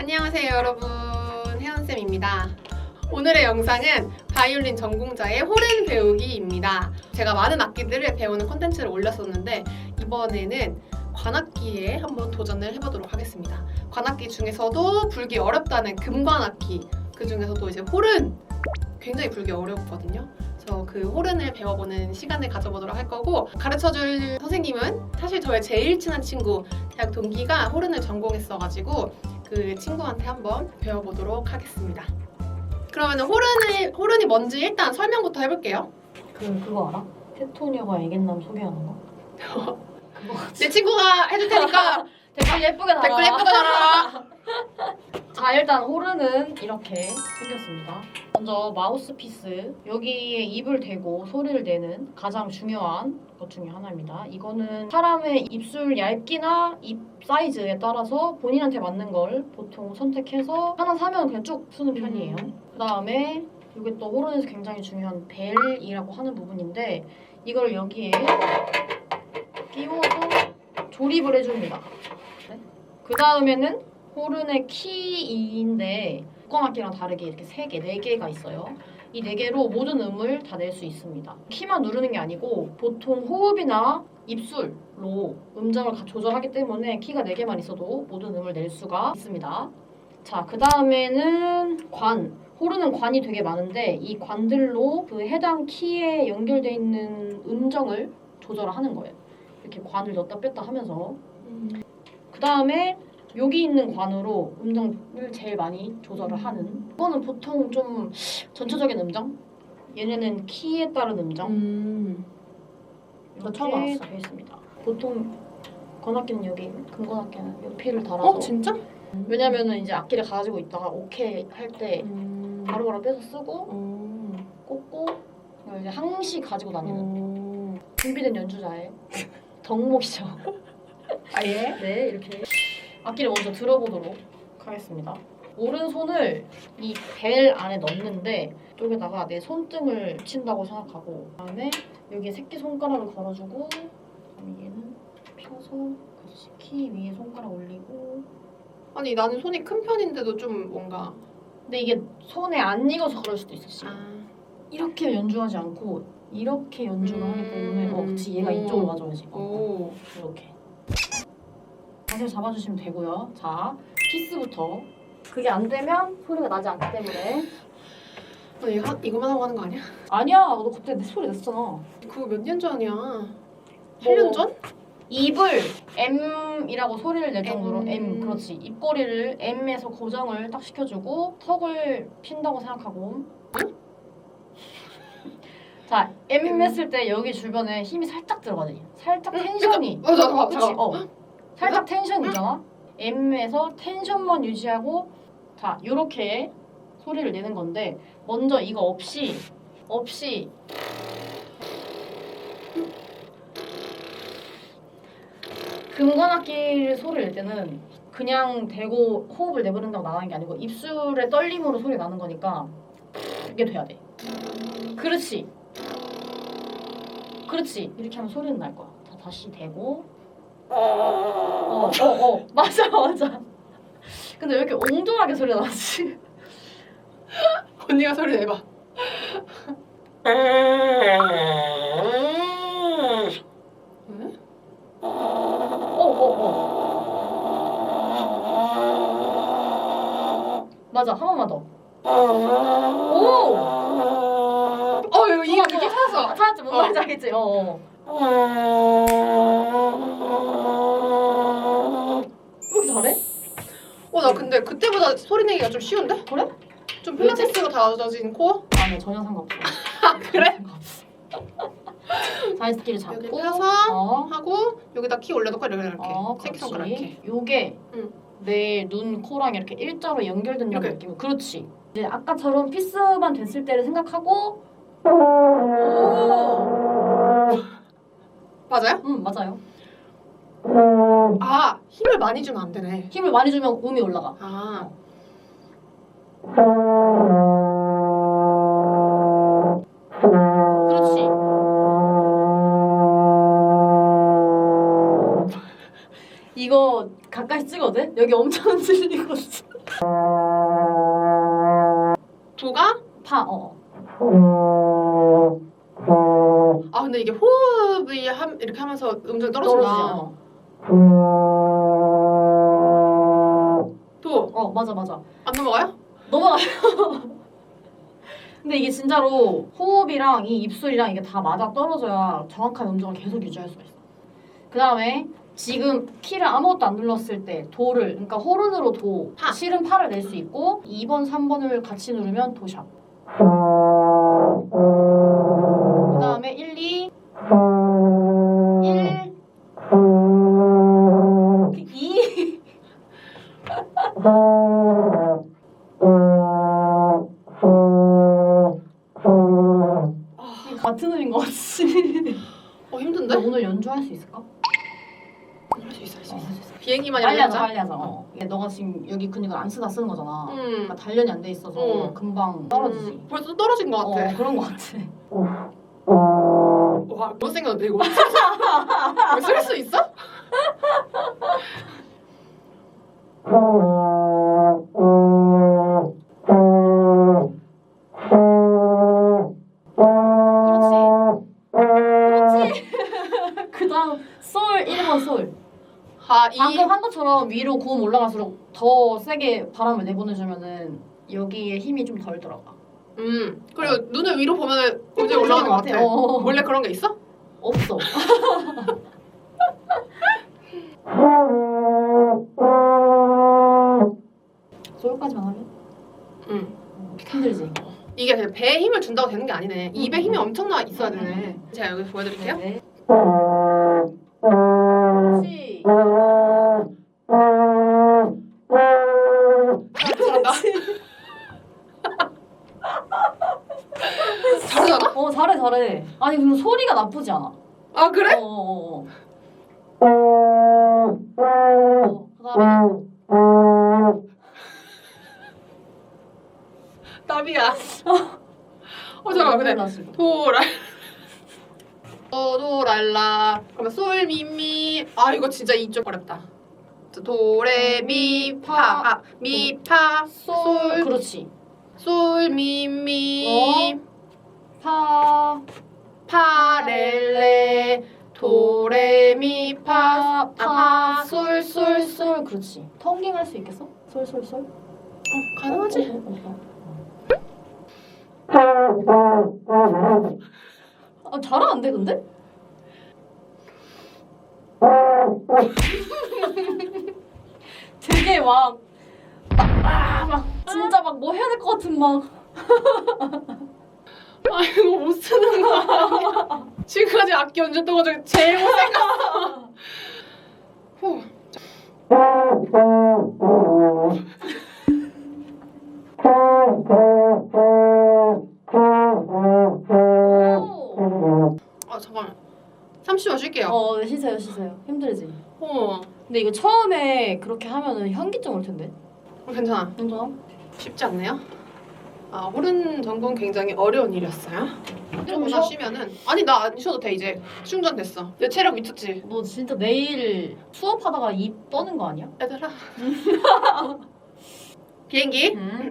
안녕하세요 여러분. 혜연쌤입니다. 오늘의 영상은 바이올린 전공자의 호른 배우기입니다. 제가 많은 악기들을 배우는 콘텐츠를 올렸었는데 이번에는 관악기에 한번 도전을 해보도록 하겠습니다. 관악기 중에서도 불기 어렵다는 금관악기 그 중에서도 이제 호른 굉장히 불기 어렵거든요. 그래서 그 호른을 배워보는 시간을 가져보도록 할 거고 가르쳐줄 선생님은 사실 저의 제일 친한 친구 대학 동기가 호른을 전공했어가지고 그 친구한테 한번 배워보도록 하겠습니다. 그러면 호른을 호른이 뭔지 일단 설명부터 해볼게요. 그 그거 알아? 테토니아가 애견남 소개하는 거? 내 친구가 해줄 테니까 댓글 예쁘게 달아. 댓글 예쁘게 달아. 자 일단 호르는 이렇게 생겼습니다. 먼저 마우스피스 여기에 입을 대고 소리를 내는 가장 중요한 것 중에 하나입니다. 이거는 사람의 입술 얇기나 입 사이즈에 따라서 본인한테 맞는 걸 보통 선택해서 하나 사면 그냥 쭉 쓰는 편이에요. 그 다음에 이게 또 호른에서 굉장히 중요한 벨이라고 하는 부분인데 이걸 여기에 끼워서 조립을 해줍니다. 그 다음에는 호른의 키인데 국관악기랑 다르게 이렇게 세 개, 네 개가 있어요. 이네 개로 모든 음을 다 낼 수 있습니다. 키만 누르는 게 아니고 보통 호흡이나 입술로 음정을 가- 조절하기 때문에 키가 네 개만 있어도 모든 음을 낼 수가 있습니다. 자, 그 다음에는 관. 호르는 관이 되게 많은데 이 관들로 그 해당 키에 연결돼 있는 음정을 조절을 하는 거예요. 이렇게 관을 넣었다 뺐다 하면서 그 다음에 여기 있는 관으로 음정을 제일 많이 조절을 하는 이거는 보통 좀 전체적인 음정 얘네는 키에 따른 음정 음. 나 처음 이렇게 알았어. 되어 있습니다 보통 건악기는 여기 금건악기는 연필을 달아서 어 진짜? 왜냐면은 이제 악기를 가지고 있다가 오케이 할 때 음. 바로바로 빼서 쓰고 음. 꽂고 이걸 이제 항시 가지고 다니는 음. 준비된 연주자의 덕목이죠 아예? 네, 이렇게 악기를 먼저 들어보도록 하겠습니다. 오른손을 이 벨 안에 넣는데 쪽에다가 내 손등을 붙인다고 생각하고 그다음에 여기에 새끼 손가락을 걸어주고 얘는 펴서 그렇지 키 위에 손가락 올리고 아니 나는 손이 큰 편인데도 좀 뭔가 근데 이게 손에 안 익어서 그럴 수도 있어 씨. 아. 이렇게 연주하지 않고 이렇게 연주를 하기 때문에 음. 어 그치 얘가 오. 이쪽으로 어. 오. 이렇게 자세를 잡아주시면 되고요. 자, 키스부터 그게 안 되면 소리가 나지 않기 때문에 너 이거 하- 이거만 하고 하는 거 아니야? 아니야, 너 그때 내 소리 냈잖아. 그거 몇 년 전이야? 8년 전? 입을 M이라고 소리를 낼 정도로 M. M, 그렇지. 입꼬리를 M에서 고정을 딱 시켜주고 턱을 핀다고 생각하고 자, M 했을 때 여기 주변에 힘이 살짝 들어가지. 살짝 텐션이 어, 잠깐만, 그치? 잠깐만. 어. 살짝 텐션 있잖아. M에서 텐션만 유지하고 자 요렇게 소리를 내는 건데 먼저 이거 없이 없이 금관악기를 소리를 낼 때는 그냥 대고 호흡을 내버린다고 나가는 게 아니고 입술의 떨림으로 소리 나는 거니까 이게 돼야 돼. 그렇지. 그렇지. 이렇게 하면 소리는 날 거야. 자, 다시 대고 어, 어, 어, 맞아, 맞아. 근데 왜 이렇게 옹졸하게 소리 나지? 언니가 소리 내봐. 응? 어, 어, 어. 맞아, 한 번만 더. 오! 어, 이거 이게. 찾았어. 찾았지, 뭔 말인지 알겠지? 어, 어. 왜 이렇게 잘해? 어, 나 근데 그때보다 소리 내기가 좀 쉬운데? 그래? 좀 필라테스로 다져진 코어? 아니야, 전혀 상관없어. 그래? 자이스키를 여기 잡고 펴서 어. 하고 여기다 키 올려놓고 이렇게 이렇게 어, 새끼손가락 이렇게. 그렇지. 요게 응. 내 눈, 코랑 이렇게 일자로 연결된 이렇게? 느낌. 그렇지. 이제 아까처럼 피스만 됐을 때를 생각하고 오! 맞아요? 응, 맞아요. 아 힘을 많이 주면 안 되네. 힘을 많이 주면 음이 올라가. 아 그렇지. 이거 가까이 찍어도 돼? 여기 엄청 흔들리거든. 이게 호흡이 함, 이렇게 하면서 음정이. 어. 도안어 맞아 맞아. 넘어가요? 넘어가요. 근데 이게 진짜로 호흡이랑 이 입술이랑 이게 다 맞아 떨어져야 정확한 음정을 계속 유지할 수가 있어. 그 다음에 지금 키를 아무것도 안 눌렀을 때 도를 그러니까 호른으로 도 파. 실은 파를 낼 수 있고 2번 3번을 같이 누르면 도샵. 1 2 같은 음인 것 같지. 어너 힘든데? 오늘 연주할 수 있을까? 할 수 있어 할수 어, 있어. 비행기만 빨리 하자. 빨리 하자. 어. 이게 너가 지금 여기 근육을 안 쓰다 쓰는 거잖아. 음. 그러니까 단련이 안 돼 있어서 음. 금방 떨어지지. 음, 벌써 떨어진 것 어, 같아. 그런 것 같아. 와, 못 생겼는데 이거. 이거 쓸수 있어? 그 다음 솔 1번 솔. 아, 이 방금 한 것처럼 위로 고음 올라갈수록 더 세게 바람을 내보내주면은 여기에 힘이 좀 덜 들어가. 음. 그리고 눈을 위로 보면 이제 올라가는 것 같아. 어. 원래 그런 게 있어? 없어. 솔까지만 하면 응. 힘들지. 이게 그냥 배에 힘을 준다고 되는 게 아니네. 입에 힘이 엄청나 있어야 되네. 음. 제가 여기 보여드릴게요. 네. 그렇 어 잘해 잘해. 아니 그럼 소리가 나쁘지 않아. 아 그래? 어, 어, 어. 어, 그다음에 나비야. 어 잠깐만 근데 몰랐어. 도랄 어, 도랄라 그러면 솔미미 아 이거 진짜 이쪽 어렵다 도레미파 미파 솔솔 그렇지. 솔미미 파 도레미파 아파 솔솔솔 솔 그렇지. 텅깅 할 수 있겠어? 솔솔솔? 어, 가능하지? 아 잘하는데 근데? 되게 막, 막, 아, 막 진짜 막 뭐 해야 될 것 같은 막 아 이거 못 쓰는 거야 지금까지 악기 연주했던 거 중에 제일 못 생겼어 후. 오. 아 잠깐만 30초 쉴게요 어 쉬세요 쉬세요 힘들지 어. 근데 이거 처음에 그렇게 하면은 현기증 올 텐데 어, 괜찮아 괜찮아? 쉽지 않네요. 아 호른 전공 굉장히 어려운 일이었어요. 좀 쉬어? 쉬면은 아니 나 안 쉬어도 돼 이제 충전됐어. 내 체력 미쳤지. 너 진짜 내일 수업하다가 입 떠는 거 아니야? 얘들아. 비행기. 응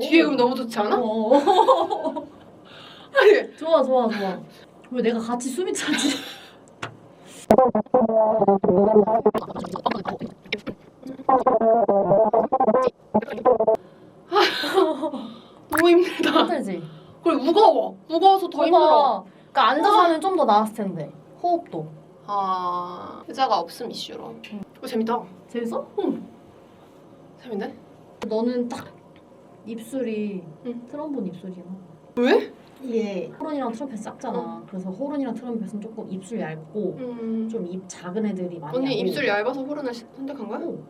뒤에 음 너무 좋지 않아? 어. 아니 좋아 좋아 좋아 왜 내가 같이 숨이 차지? 너무 힘들다. 힘들지? 그리고 무거워. 무거워서 더 힘들어. 그러니까 앉아서 하면 좀 더 나았을 텐데 호흡도 아 의자가 없음 이슈로. 이거 재밌다. 재밌어? 재밌네. 너는 딱 입술이 응. 트럼본 입술이야 왜? 이게 호른이랑 트럼펫 작잖아 그래서 호른이랑 트럼펫은 조금 입술 얇고 음. 좀 입 작은 애들이 많이 언니 하고 입술 얇아서 호른을 시- 선택한 거야? 오.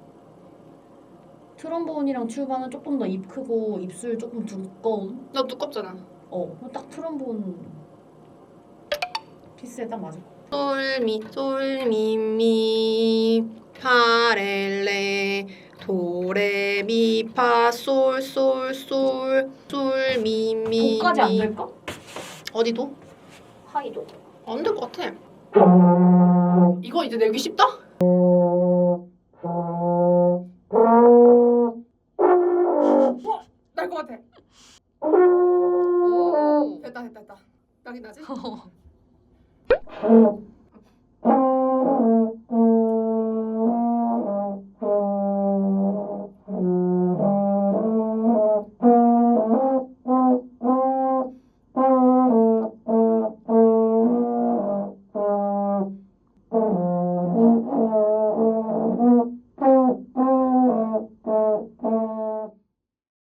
트럼본이랑 튜바는 조금 더 입 크고 입술 조금 두꺼운 너 두껍잖아. 어, 딱 트럼본 피스에 딱 맞을 것 같아. 솔미 솔미미 파렐레 도레미파 솔솔솔 솔미미 도까지 안 될까? 어디도? 하이도. 안 될 것 같아. 이거 이제 내기 쉽다?